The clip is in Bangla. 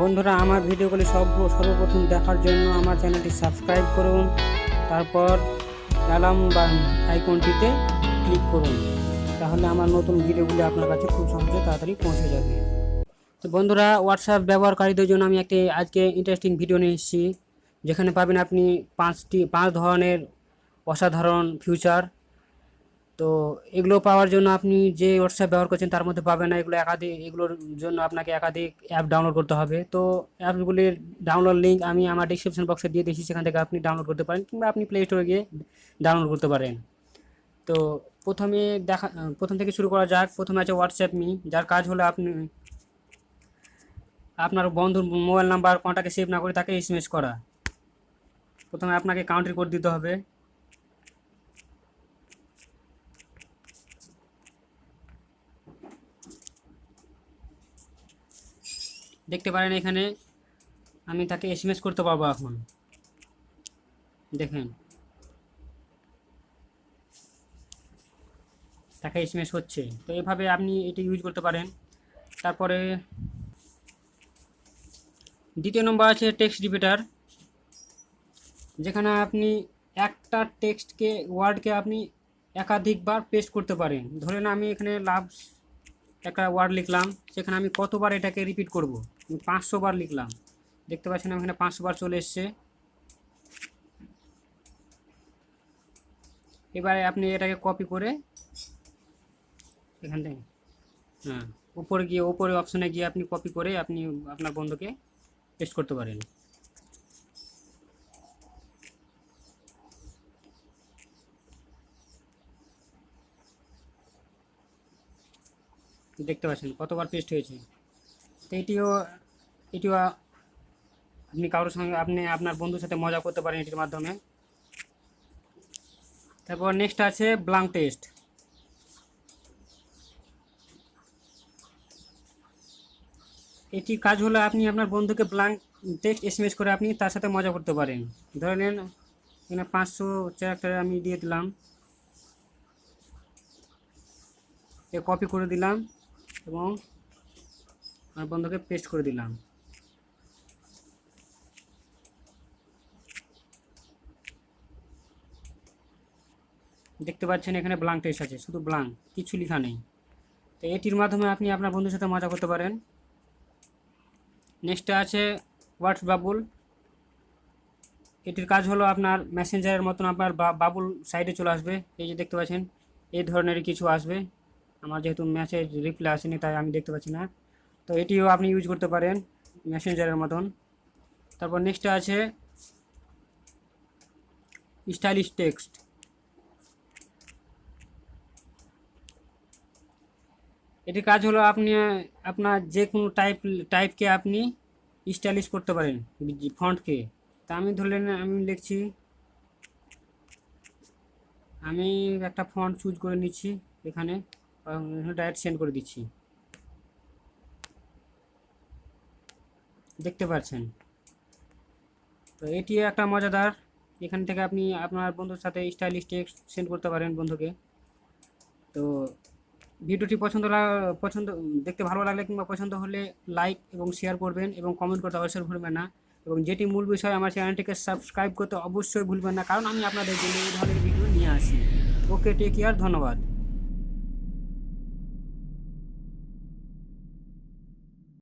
বন্ধুরা, আমার ভিডিওগুলি সব সর্বপ্রথম দেখার জন্য আমার চ্যানেলটি সাবস্ক্রাইব করুন, তারপর অ্যালার্ম বা আইকনটিতে ক্লিক করুন। তাহলে আমার নতুন ভিডিওগুলি আপনার কাছে খুব সহজে তাড়াতাড়ি পৌঁছে যাবে। তো বন্ধুরা হোয়াটসঅ্যাপ ব্যবহারকারীদের জন্য আমি একটি আজকে ইন্টারেস্টিং ভিডিও নিয়ে এসেছি, যেখানে পাবেন আপনি পাঁচটি, পাঁচ ধরনের অসাধারণ ফিউচার তো এগুলো পাওয়ার জন্য আপনি যে হোয়াটসঅ্যাপ ব্যবহার করছেন তার মধ্যে পাবেন না। এগুলো একাধিক, এগুলোর জন্য আপনাকে একাধিক অ্যাপ ডাউনলোড করতে হবে। তো অ্যাপগুলির ডাউনলোড লিঙ্ক আমি আমার ডিসক্রিপশন বক্সে দিয়ে দিয়েছি, সেখান থেকে আপনি ডাউনলোড করতে পারেন কিংবা আপনি প্লে স্টোরে গিয়ে ডাউনলোড করতে পারেন। তো প্রথমে দেখা, প্রথম থেকে শুরু করা যাক। প্রথমে আছে হোয়াটসঅ্যাপ মি যার কাজ হলো আপনি আপনার বন্ধুর মোবাইল নাম্বার কন্ট্যাক্টে সেভ না করে তাকে এসএমএস করা। প্রথমে আপনাকে কাউন্ট্রি কোড দিতে হবে। দেখতে পারেন এখানে, আমি তাকে এসএমএস করতে পারব এখন। দেখেন। তাকে এসএমএস হচ্ছে। তো এভাবে আপনি এটি ইউজ করতে পারেন। তারপরে দ্বিতীয় নম্বর আছে টেক্সট রিপিটার যেখানে আপনি একটা টেক্সটকে ওয়ার্ডকে আপনি একাধিকবার পেস্ট করতে পারেন। ধরেন আমি এখানে লাভ একটা ওয়ার্ড লিখলাম, সেখানে আমি কতবার এটাকে রিপিট করব? আমি পাঁচশো বার লিখলাম। দেখতে পাচ্ছেন এখানে পাঁচশো বার চলে এসছে। এবারে আপনি এটাকে কপি করে এখান থেকে হ্যাঁ উপরে গিয়ে, উপরে অপশনে গিয়ে আপনি কপি করে আপনি আপনার বন্ধুকে পেস্ট করতে পারেন। দেখতে পাচ্ছেন, কতবার পেস্ট হয়েছে। তো এটিও এটিও আপনি কারোর সঙ্গে, আপনি আপনার বন্ধুর সাথে মজা করতে পারেন এটির মাধ্যমে। তারপর নেক্সট আছে ব্লাঙ্ক টেস্ট এটি কাজ হলো আপনি আপনার বন্ধুকে ব্লাঙ্ক টেক্সট এসএমএস করে আপনি তার সাথে মজা করতে পারেন। ধরে নেন, এখানে পাঁচশো ক্যারেক্টার আমি দিয়ে দিলাম। এ কপি করে দিলাম। এবং আমার বন্ধুকে পেস্ট করে দিলাম। দেখতে পাচ্ছেন এখানে ব্লাঙ্ক টেক্সট আছে, শুধু ব্লাঙ্ক কিছু লেখা নেই। তো এটির মাধ্যমে আপনি আপনার বন্ধুর সাথে মজা করতে পারেন। নেক্সটে আছে হোয়াটস বাবুল। এটির কাজ হলো আপনার মেসেঞ্জারের মতন আপনার বাবুল সাইডে চলে আসবে। এই যে দেখতে পাচ্ছেন, এই ধরনের কিছু আসবে। আমার যেহেতু মেসেজ রিপ্লাই আসেনি, তাই আমি দেখতে পাচ্ছি না। তো এটিও আপনি ইউজ করতে পারেন মেসেঞ্জারের মতন। তারপর নেক্সট আছে স্টাইলিশ টেক্সট এটির কাজ হলো আপনি, আপনার যে কোনো টাইপ টাইপকে আপনি স্টাইলিশ করতে পারেন ফন্টকে তা আমি ধরলেন আমি লিখছি, আমি একটা ফন্ট চুজ করে নিচ্ছি এখানে। ডাইরেক্ট সেন্ড করে দিচ্ছি। দেখতে পাচ্ছেন? তো এটি একটা মজাদার, এখান থেকে আপনি আপনার বন্ধুর সাথে স্টাইলিশ সেন্ড করতে পারেন বন্ধুকে। তো ভিডিওটি পছন্দ পছন্দ, দেখতে ভালো লাগলে কিংবা পছন্দ হলে লাইক এবং শেয়ার করবেন এবং কমেন্ট করতে অবশ্যই ভুলবেন না। এবং যেটি মূল বিষয়, আমার চ্যানেলটিকে সাবস্ক্রাইব করতে অবশ্যই ভুলবেন না, কারণ আমি আপনাদের জন্য এই ধরনের ভিডিও নিয়ে আসি। ওকে টেক কেয়ার ধন্যবাদ।